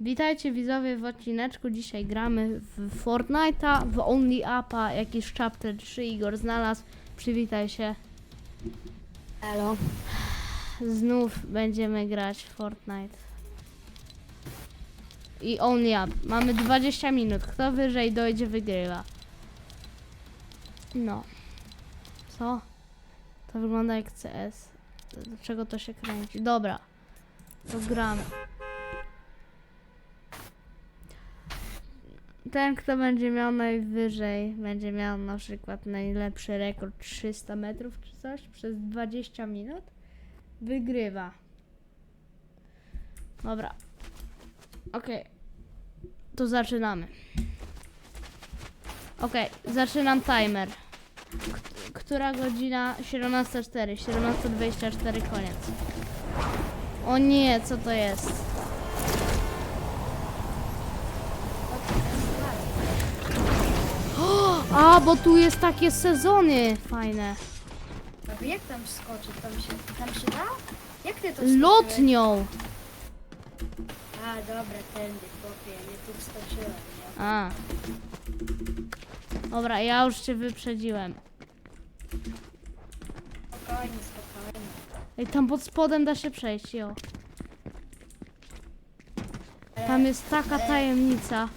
Witajcie widzowie w odcineczku. Dzisiaj gramy w Fortnite'a, w Only Up'a, jakiś chapter 3 Igor znalazł. Przywitaj się. Elo. Znów będziemy grać w Fortnite. I Only Up. Mamy 20 minut. Kto wyżej dojdzie, wygrywa. No. Co? To wygląda jak CS. Do czego to się kręci? Dobra. To gramy. Ten, kto będzie miał najwyżej, będzie miał na przykład najlepszy rekord 300 metrów czy coś przez 20 minut, wygrywa. Dobra. Okej. To zaczynamy. Okej, zaczynam timer. Która godzina? 17.04, 17.24, koniec. O nie, co to jest? A, bo tu jest takie sezony fajne. A jak tam skoczyć? Tam się, tam się da? Jak ty to skoczyłeś? Lotnią. A, dobra, tędy, chłopie, nie tu skoczyłem, nie? A. Dobra, ja już cię wyprzedziłem. Spokojnie, spokojnie. Ej, tam pod spodem da się przejść, jo. Tam jest taka tajemnica.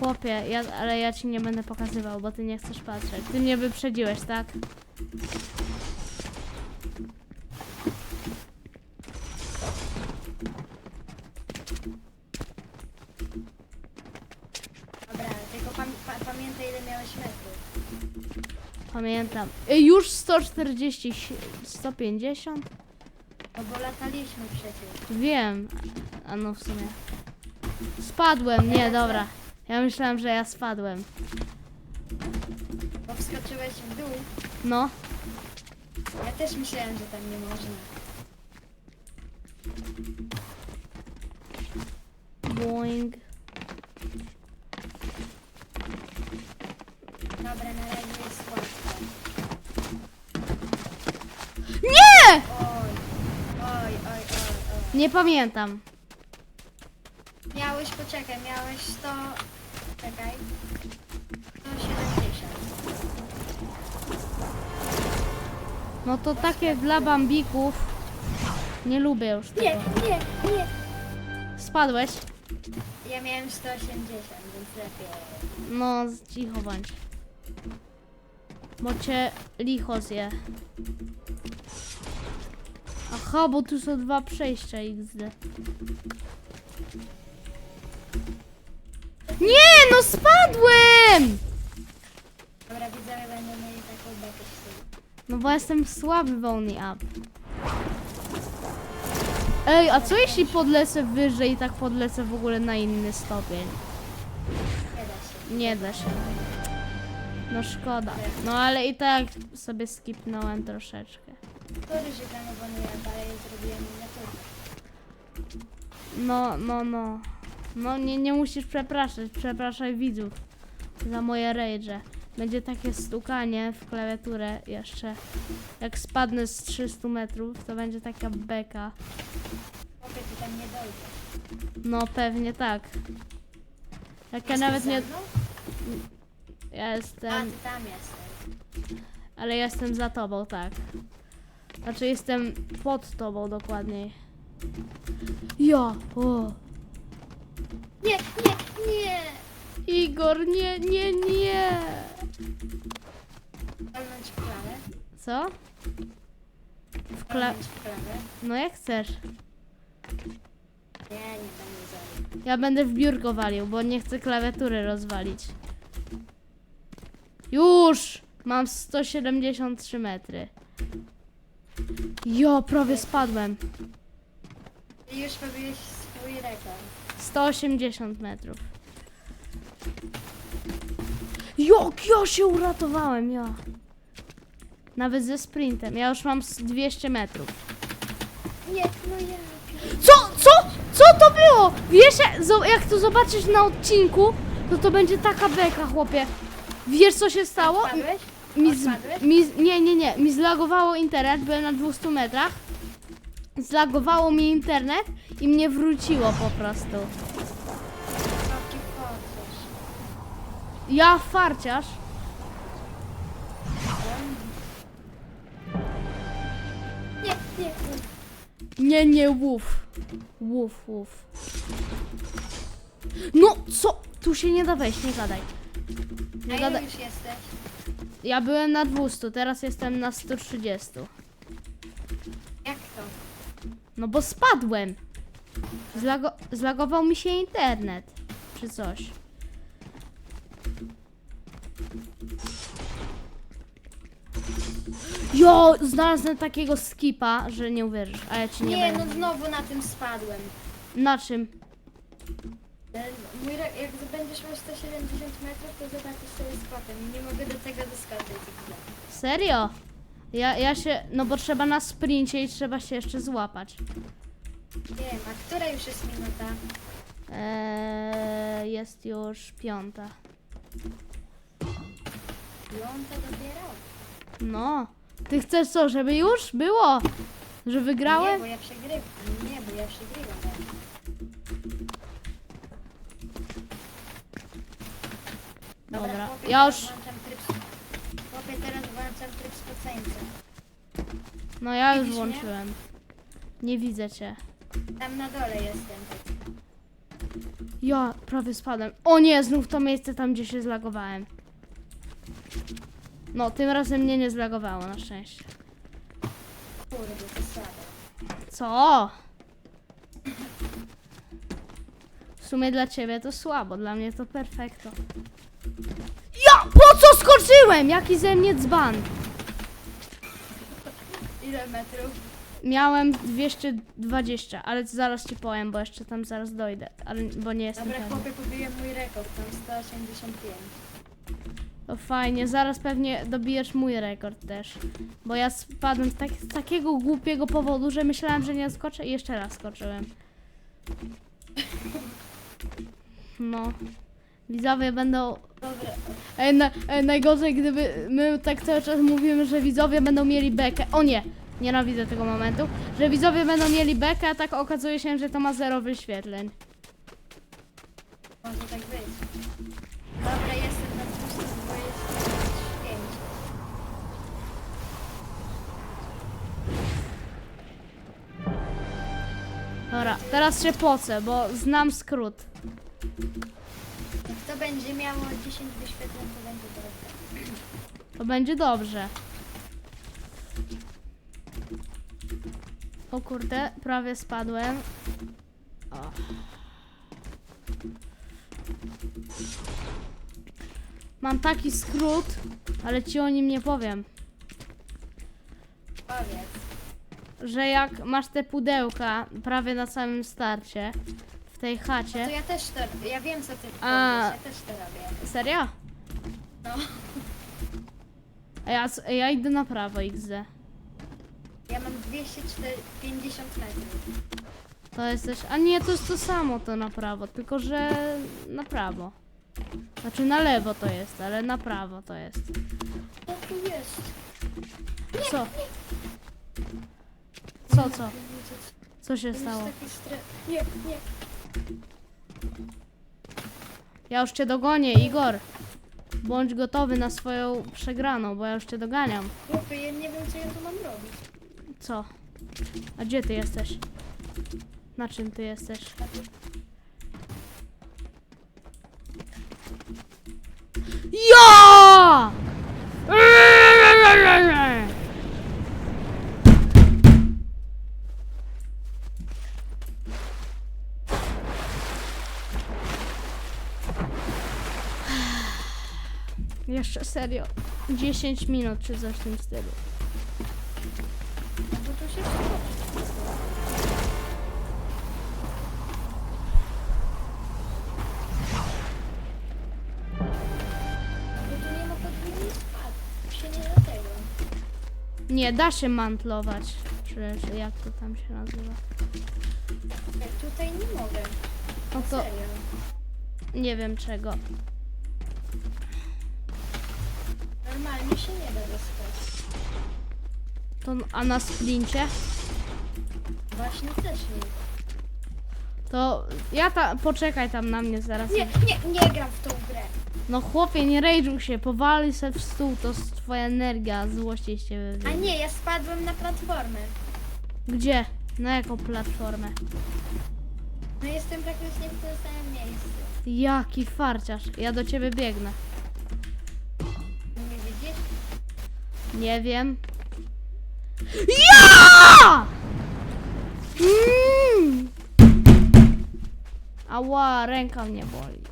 Chłopie, ja, ale ja ci nie będę pokazywał, bo ty nie chcesz patrzeć. Ty mnie wyprzedziłeś, tak? Dobra, tylko pam pa pamiętaj ile miałeś metrów. Pamiętam. Ej, już 140, 150? No bo lataliśmy przecież. Wiem. A no w sumie. Spadłem, nie, dobra. Ja myślałem, że ja spadłem. Bo wskoczyłeś w dół. No. Ja też myślałem, że tam nie można. Boing. Dobra, na razie jest łatwo. Nie! Oj, oj, oj, oj, oj. Nie pamiętam. Miałeś, poczekaj, miałeś 100... Czekaj. 170. No to takie dla bambików. Nie lubię już Nie, tego. nie, nie. Spadłeś? Ja miałem 180, więc lepiej. No, cicho bądź. Bo cię licho zje. Aha, bo tu są dwa przejścia XD. Nie, no spadłem! Dobra, widzowie będą mieli taką bekę z tyłu. No bo jestem słaby w Only Up. Ej, a co jeśli podlecę wyżej i tak podlecę w ogóle na inny stopień? Nie da się. Nie da się. No szkoda. No ale i tak sobie skipnąłem troszeczkę. Się tam obonuję, ale zrobiłem miniaturkę. No, no, no. No nie, nie musisz przepraszać. Przepraszaj widzów za moje rage. Będzie takie stukanie w klawiaturę jeszcze. Jak spadnę z 300 metrów, to będzie taka beka. Chłopie, ty tam nie dojdziesz. No pewnie tak. Jak ja nawet nie... Ja A, jestem... ty tam jesteś. Ale jestem za tobą, tak. Znaczy jestem pod tobą dokładniej. Ja! O! Nie, nie, nie! Igor, nie, nie, nie! Walnąć w klawę. Co? W kla... Walnąć w klawę. No jak chcesz. Nie, nie będę zajął. Ja będę w biurko walił, bo nie chcę klawiatury rozwalić. Już! Mam 173 metry. Jo, prawie spadłem. Już pobiłeś swój rekord. 180 metrów. Jak ja się uratowałem, ja. Nawet ze sprintem. Ja już mam z 200 metrów. Nie, no ja... Co? Co? Co to było? Wiesz, jak- to zobaczysz na odcinku, to to będzie taka beka, chłopie. Wiesz, co się stało? Mi z, mi z, nie, nie, nie. Mi zlagowało internet, byłem na 200 metrach. zlagowało mi internet i mnie wróciło po prostu. Jaki farcerz. Ja farciarz. Nie, nie, uf. Nie, nie, łów. Łów, łów. No, co? Tu się nie da wejść, nie gadaj. A Nie ile gadaj. już jesteś? Ja byłem na 200, teraz jestem na 130. Jak to? No bo spadłem. Zlago zlagował mi się internet. Czy coś. Jo, znalazłem takiego skipa, że nie uwierzysz, a ja ci nie, Nie, będę. no znowu na tym spadłem. Na czym? Ten Mój re- jak będziesz miał 170 metrów, to zobaczysz sobie z. Nie mogę do tego doskoczyć. Serio? Ja, ja się, no bo trzeba na sprincie i trzeba się jeszcze złapać. Wiem, a która już jest minuta? Eee, jest już piąta. Piąta dopiero? No. Ty chcesz co, żeby już było? Że Nie, wygrałem? bo ja przegrywam. Nie, bo ja przegrywam. Dobra, chłopie, ja teraz już, Włączam tryb... Chłopie, teraz włączam tryb spoceńca. no ja już Widzisz mnie? włączyłem. Nie widzę cię. Tam na dole jestem. Ja prawie spadłem. O nie, znów to miejsce tam, gdzie się zlagowałem. No, tym razem mnie nie zlagowało, na szczęście. Kurde, to słabo. Co? W sumie dla ciebie to słabo, dla mnie to perfekto. Ja! Po co skoczyłem? Jaki ze mnie dzban? Ile metrów? Miałem 220, ale zaraz ci powiem, bo jeszcze tam zaraz dojdę, ale bo nie jestem Dobra, pewny. chłopie, pobiłem mój rekord, tam 185. To fajnie, zaraz pewnie dobijesz mój rekord też. Bo ja spadłem z, tak, z takiego głupiego powodu, że myślałem, że nie skoczę i jeszcze raz skoczyłem. No. Widzowie będą. Dobra, Ej, na, ej, najgorzej, gdyby my tak cały czas mówimy, że widzowie będą mieli bekę. O nie! Nienawidzę tego momentu. Że widzowie będą mieli bekę, a tak okazuje się, że to ma zero wyświetleń. może tak być. Dobra, jestem na 225. Dobra, teraz się pocę, bo znam skrót. Jak to będzie miało 10 wyświetleń, to będzie dobrze. To będzie dobrze. O kurde, prawie spadłem. O. Mam taki skrót, ale ci o nim nie powiem. Powiedz. Że jak masz te pudełka prawie na samym starcie w tej To chacie. ja też to, ja wiem co ty A. powiesz, ja też to robię. Serio? No, A ja, ja idę na prawo XD. Ja mam 250 metrów. To jest też. A nie, to jest to samo to na prawo, tylko że na prawo. Znaczy na lewo to jest, ale na prawo to jest. Co tu jest? Co? Co, co? Co się stało? taki stre... Nie, nie. Ja już cię dogonię, Igor. Bądź gotowy na swoją przegraną, bo ja już cię doganiam. Chłopie, ja nie wiem co ja tu mam robić. Co? A gdzie ty jesteś? Na czym ty jesteś? Ja! Jeszcze serio. 10 minut czy coś w tym stylu. Nie, da się mantlować. Czy, czy jak to tam się nazywa? Ja tutaj nie mogę. No to Serio. nie wiem czego. Normalnie się nie da dostać. To, a na sprincie? Właśnie też nie. To ja ta, poczekaj tam na mnie zaraz. Nie, nie, nie gram w tą grę. No chłopie, nie rage'uj się, powali se w stół, to jest twoja energia, złości się A nie, ja spadłem na platformę. Gdzie? Na jaką platformę? No jestem praktycznie w tym samym miejscu. Jaki farciarz, ja do ciebie biegnę. Nie widzisz? Nie wiem. Ja! Mm! Ała, ręka mnie boli.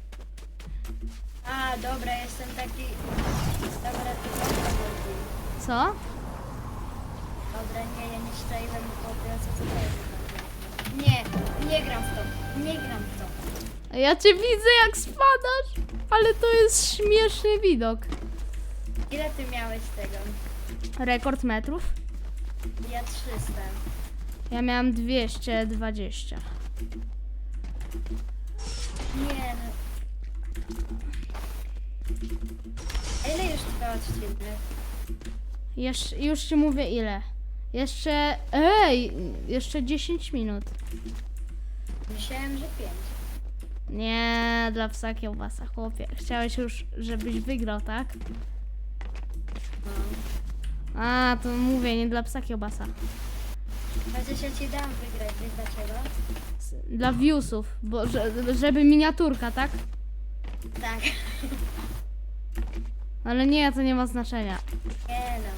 A, dobra, jestem taki... Dobra, to dobra. Co? Dobra, nie, ja nie szczaiłem chłopie, o co to chodzi. Nie, nie gram w to. Nie gram w to. A Ja cię widzę jak spadasz, ale to jest śmieszny widok. Ile ty miałeś tego? Rekord metrów? Ja 300. Ja miałam 220. Nie no. A ile już trwa odcinek? Jeszcze, już ci mówię ile. Jeszcze, ej, jeszcze 10 minut. Myślałem, że 5. Nie, dla psa kiełbasa, chłopie. Chciałeś już, żebyś wygrał, tak? No. A, to mówię, nie dla psa kiełbasa. Chociaż ja ci dam wygrać, wiesz dlaczego? Dla viewsów, bo że, żeby miniaturka, tak? Tak. Ale nie, to nie ma znaczenia. Nie no.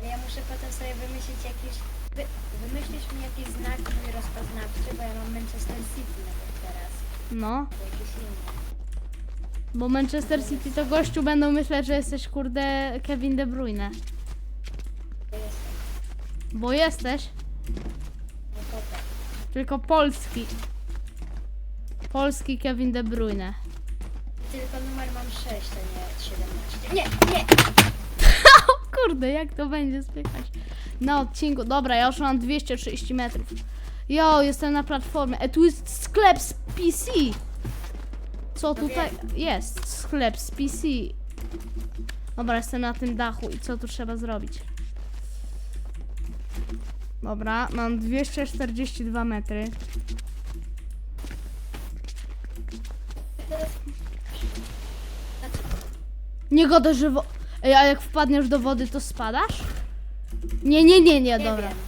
Ale ja muszę potem sobie wymyślić jakiś... Wy, wymyślisz mi jakiś znak mój rozpoznawczy, bo ja mam Manchester City nawet teraz. No, Albo jakiś inny. bo Manchester City to gościu będą myśleć, że jesteś kurde Kevin De Bruyne. To jest Bo jesteś, no potem. tylko polski. Polski Kevin De Bruyne. Tylko numer mam 6, a nie 17. Nie, nie! Kurde, jak to będzie spychać? Na odcinku. Dobra, ja już mam 230 metrów. Jo, jestem na platformie. E, tu jest sklep z PC. Co tutaj jest? Sklep z PC. Dobra, jestem na tym dachu i co tu trzeba zrobić? Dobra, mam 242 metry. Teraz Nie godę, że wo- Ej, a jak wpadniesz do wody, to spadasz? Nie, nie, nie, nie, nie dobra. wiem.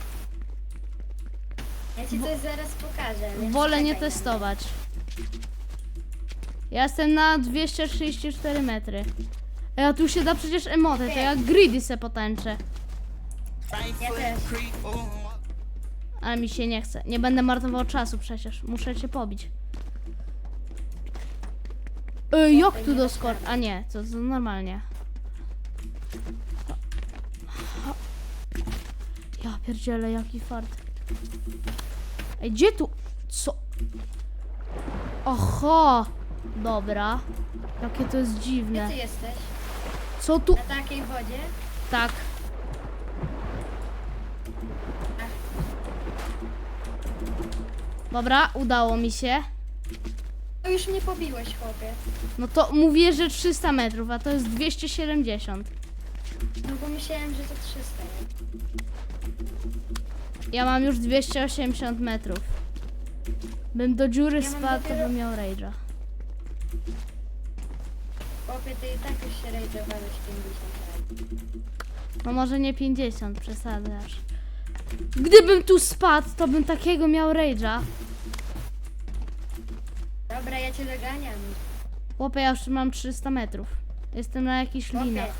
Ja ci coś zaraz pokażę. więc Wolę nie czekaj testować. Ja jestem na 234 metry. Ej, a tu się da przecież emotę, to jak greedy se potęczę. Ja też. Ale mi się nie chce. Nie będę marnował czasu przecież. Muszę cię pobić. Ej, jak tu do skor... A nie, to, to normalnie. Ja pierdzielę, jaki fart. Ej, gdzie tu... Co? Oho! Dobra. Jakie to jest Gdzie dziwne. ty jesteś? Co tu... Na takiej wodzie? Tak. Dobra, udało mi się. To już mnie pobiłeś, chłopie. No to mówię, że 300 metrów, a to jest 270. No bo myślałem, że to 300. nie? Ja mam już 280 metrów. Bym do dziury Ja mam spadł, to dopiero- bym miał rage'a. Chłopie, ty i tak już się rajdowałeś 50 razy. No może nie 50, przesadzasz. Gdybym tu spadł, to bym takiego miał rage'a. Dobra, ja cię doganiam. Chłopie, ja już mam 300 metrów. Jestem na jakichś Chłopie, linach.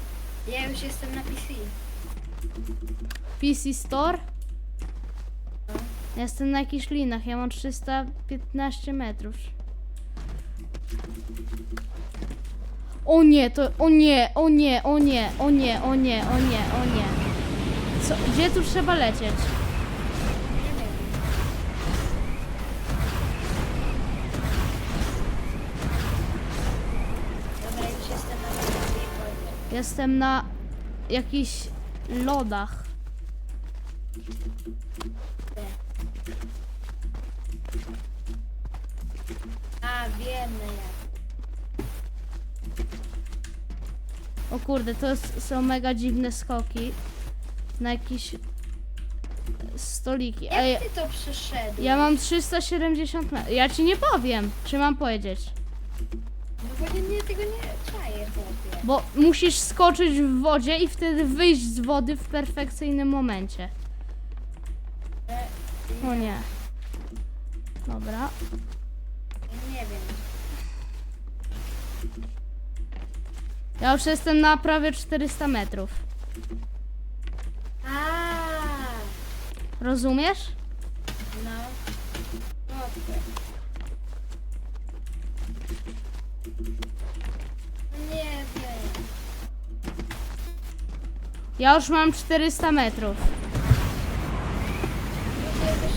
ja już jestem na PC. PC Store? No. Ja Jestem na jakichś linach, ja mam 315 metrów. O nie, to, o nie, o nie, o nie, o nie, o nie, o nie, o nie. Co, gdzie tu trzeba lecieć? Jestem na jakichś lodach. A, wiem jak. O kurde, to jest, są mega dziwne skoki. Na jakiś... stoliki. Ej, Jak ty to przyszedłeś? ja mam 370 metrów. Ja ci nie powiem, czy mam powiedzieć. No bo nie, nie, tego nie chłopie. Bo musisz skoczyć w wodzie i wtedy wyjść z wody w perfekcyjnym momencie. O nie. Dobra. Nie wiem. Ja już jestem na prawie 400 metrów. A, Rozumiesz? no. Chłopie. Nie wiem. Ja już mam 400 metrów. Jakoś.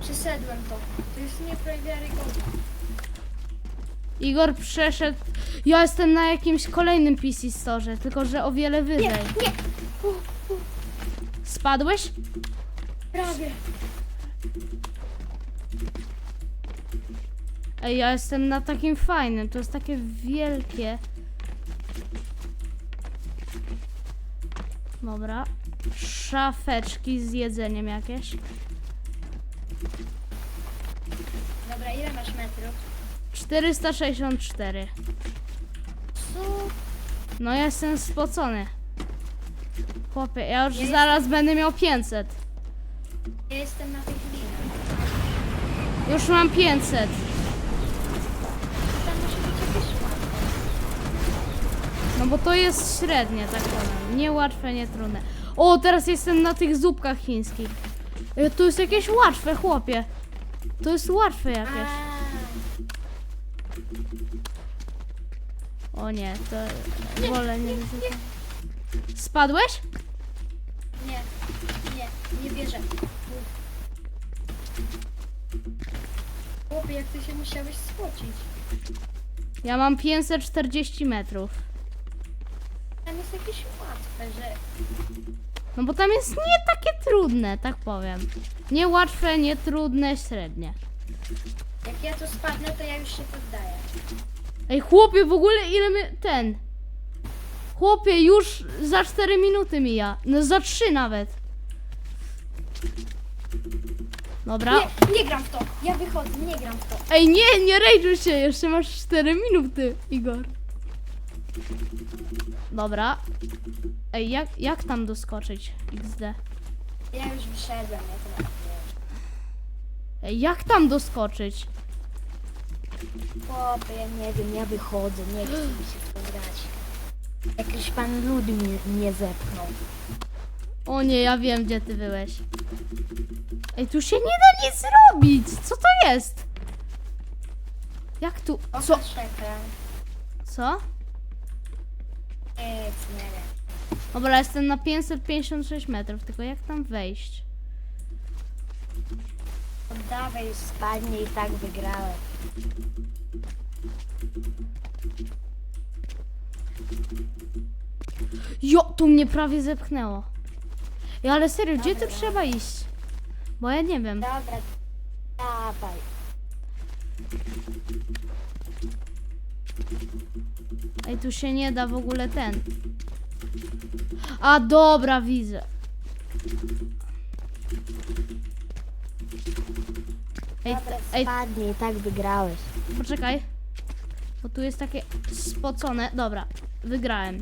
Przeszedłem to. To jest. Igor przeszedł. Ja jestem na jakimś kolejnym PC Store, tylko że o wiele wyżej. Nie! U, u, Spadłeś? Prawie. Ej, ja jestem na takim fajnym. To jest takie wielkie. Dobra. Szafeczki z jedzeniem jakieś. Dobra, ile masz metrów? 464. Co? No ja jestem spocony. Chłopie, ja już zaraz będę miał 500. Ja jestem na tych linach. Już mam 500. Tam musi być jakieś łatwe. No bo to jest średnie, tak powiem. Nie łatwe, nie trudne. O, teraz jestem na tych zupkach chińskich. E, To jest jakieś łatwe, chłopie. To jest łatwe jakieś. A, O nie, to wolę nie. Spadłeś? Nie, wierzę. Chłopie, jak ty się musiałeś spocić. Ja mam 540 metrów. Tam jest jakieś łatwe, że... No bo tam jest nie takie trudne, tak powiem. Nie łatwe, nie trudne, średnie. Jak ja tu spadnę, to ja już się poddaję. Ej, chłopie, w ogóle ile my... ten... Chłopie, już za 4 minuty mija. No za 3 nawet. Dobra. Nie, nie gram w to. Ja wychodzę, nie gram w to. Ej, nie, nie rejduj się, jeszcze masz 4 minuty, Igor. Dobra. Ej, jak, jak tam doskoczyć XD? Ja już wyszedłem, ja to nawet nie Ej, jak tam doskoczyć? Chłopie, ja nie wiem, ja wychodzę, nie chcę mi się w to grać. Jakiś pan lud mnie, mnie zepchnął. O nie, ja wiem, gdzie ty byłeś. Ej, tu się nie da nic zrobić. Co to jest? Jak tu? Co? Pokaż ekran. Co? Nic, nie wiem. Dobra, jestem na 556 metrów, tylko jak tam wejść? Oddawaj, już spadnie i tak wygrałem. Jo, tu mnie prawie zepchnęło. Ja, ale serio, gdzie tu Dobra. trzeba iść? Bo ja nie wiem. Dobra, dawaj. Ej, tu się nie da w ogóle ten. A, dobra, widzę. Ej, Dobra, t- ej, spadnie tak wygrałeś. poczekaj. Bo tu jest takie spocone. Dobra, wygrałem.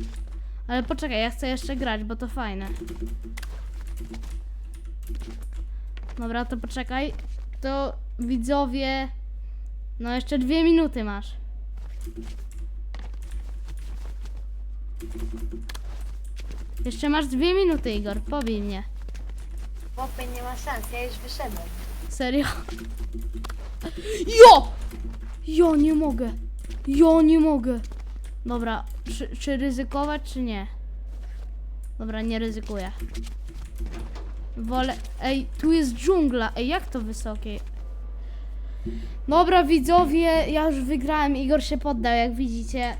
Ale poczekaj, ja chcę jeszcze grać, bo to fajne. Dobra, to poczekaj. To widzowie. No, jeszcze dwie minuty masz. Jeszcze masz dwie minuty, Igor. Pobij mnie. Chłopie, nie ma szans, ja już wyszedłem. Serio? Jo! Jo, nie mogę. Jo, nie mogę. Dobra, czy, czy ryzykować, czy nie? Dobra, nie ryzykuję. Wolę... Ej, tu jest dżungla. Ej, jak to wysokie? Dobra, widzowie, ja już wygrałem. Igor się poddał, jak widzicie.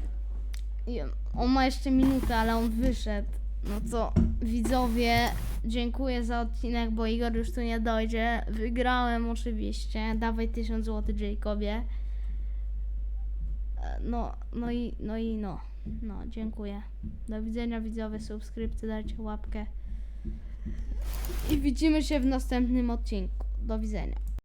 On ma jeszcze minutę, ale on wyszedł. No to widzowie, dziękuję za odcinek, bo Igor już tu nie dojdzie. Wygrałem oczywiście. Dawaj 1000 zł Jacobie. No, no i, no i no. No, dziękuję. Do widzenia widzowie, subskrypcję, dajcie łapkę. I widzimy się w następnym odcinku. Do widzenia.